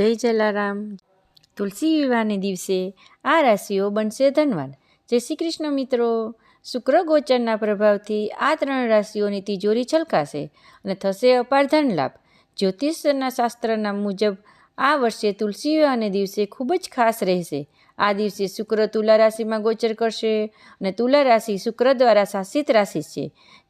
જય જલારામ. તુલસી વિવાહને દિવસે આ રાશિઓ બનશે ધનવાન. જય શ્રી કૃષ્ણ મિત્રો. શુક્ર ગોચરના પ્રભાવથી આ ત્રણ રાશિઓની તિજોરી છલકાશે અને થશે અપાર ધન લાભ જ્યોતિષના શાસ્ત્રના મુજબ આ વર્ષે તુલસી વિવાહને દિવસે ખૂબ જ ખાસ રહેશે. આ દિવસે શુક્ર તુલા રાશિમાં ગોચર કરશે અને તુલા રાશિ શુક્ર દ્વારા શાસિત રાશિ છે.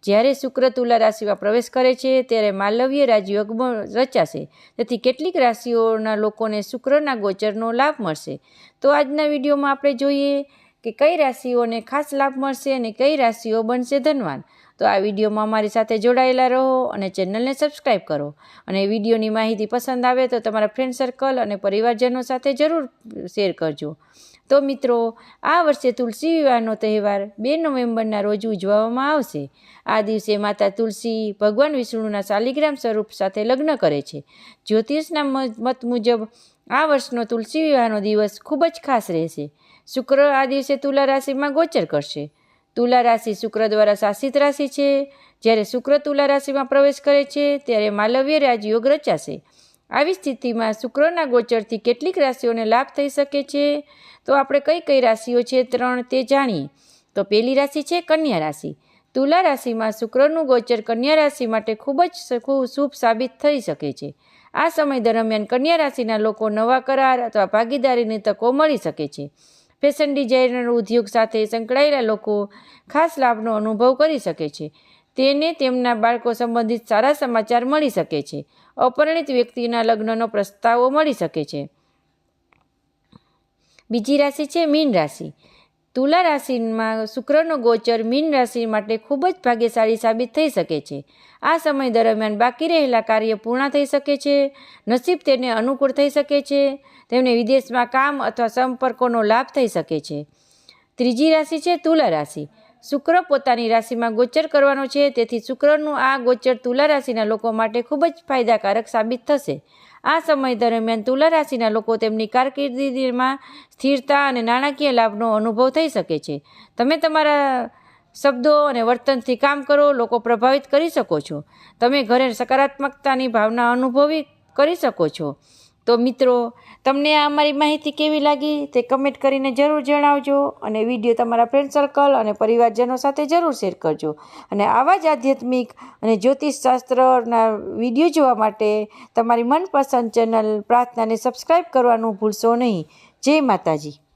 જ્યારે શુક્ર તુલા રાશિમાં પ્રવેશ કરે છે, ત્યારે માલવ્ય રાજયોગ રચાશે. તેથી કેટલીક રાશિઓના લોકોને શુક્રના ગોચરનો લાભ મળશે. તો આજના વિડીયોમાં આપણે જોઈએ કે કઈ રાશિઓને ખાસ લાભ મળશે અને કઈ રાશિઓ બનશે ધનવાન? તો આ વિડીયોમાં અમારી સાથે જોડાયેલા રહો અને ચેનલને સબસ્ક્રાઈબ કરો. અને વિડીયોની માહિતી પસંદ આવે તો તમારા ફ્રેન્ડ સર્કલ અને પરિવારજનો સાથે જરૂર શેર કરજો. તો મિત્રો, આ વર્ષે તુલસી વિવાહનો તહેવાર બે નવેમ્બરના રોજ ઉજવવામાં આવશે. આ દિવસે માતા તુલસી ભગવાન વિષ્ણુના શાલિગ્રામ સ્વરૂપ સાથે લગ્ન કરે છે. જ્યોતિષના મત મુજબ આ વર્ષનો તુલસી વિવાહનો દિવસ ખૂબ જ ખાસ રહેશે. શુક્ર આ દિવસે તુલા રાશિમાં ગોચર કરશે. તુલા રાશિ શુક્ર દ્વારા શાસિત રાશિ છે. જ્યારે શુક્ર તુલા રાશિમાં પ્રવેશ કરે છે, ત્યારે માલવ્ય રાજયોગ રચાશે. આવી સ્થિતિમાં શુક્રના ગોચરથી કેટલીક રાશિઓને લાભ થઈ શકે છે? તો આપણે કઈ કઈ રાશિઓ છે ત્રણ તે જાણીએ. તો પહેલી રાશિ છે કન્યા રાશિ. તુલા રાશિમાં શુક્રનું ગોચર કન્યા રાશિ માટે ખૂબ જ શુભ સાબિત થઈ શકે છે. આ સમય દરમિયાન કન્યા રાશિના લોકો નવા કરાર અથવા ભાગીદારીની તકો મળી શકે છે. ફેશન ડિઝાઇનર, ઉદ્યોગ સાથે સંકળાયેલા લોકો ખાસ લાભનો અનુભવ કરી શકે છે. તેને તેમના બાળકો સંબંધિત સારા સમાચાર મળી શકે છે. અપરિણિત વ્યક્તિના લગ્નનો પ્રસ્તાવો મળી શકે છે. બીજી રાશિ છે મીન રાશિ. તુલા રાશિમાં શુક્રનો ગોચર મીન રાશિ માટે ખૂબ જ ભાગ્યશાળી સાબિત થઈ શકે છે. આ સમય દરમિયાન બાકી રહેલા કાર્ય પૂર્ણ થઈ શકે છે. નસીબ તેને અનુકૂળ થઈ શકે છે. તેમને વિદેશમાં કામ અથવા સંપર્કોનો લાભ થઈ શકે છે. ત્રીજી રાશિ છે તુલા રાશિ. શુક્ર પોતાની રાશિમાં ગોચર કરવાનો છે, તેથી શુક્રનું આ ગોચર તુલા રાશિના લોકો માટે ખૂબ જ ફાયદાકારક સાબિત થશે. આ સમય દરમિયાન તુલા રાશિના લોકો તેમની કારકિર્દીમાં સ્થિરતા અને નાણાકીય લાભનો અનુભવ થઈ શકે છે. તમે તમારા શબ્દો અને વર્તનથી કામ કરો, લોકો પ્રભાવિત કરી શકો છો. તમે ઘરે સકારાત્મકતાની ભાવના અનુભવી કરી શકો છો. તો મિત્રો, તમને આ અમારી માહિતી કેવી લાગી તે કમેન્ટ કરીને જરૂર જણાવજો અને વીડિયો તમારા ફ્રેન્ડ સર્કલ અને પરિવારજનો સાથે જરૂર શેર કરજો. અને આવા જ આધ્યાત્મિક અને જ્યોતિષશાસ્ત્રના વીડિયો જોવા માટે તમારી મનપસંદ ચેનલ પ્રાર્થનાને સબસ્ક્રાઈબ કરવાનું ભૂલશો નહીં. જય માતાજી.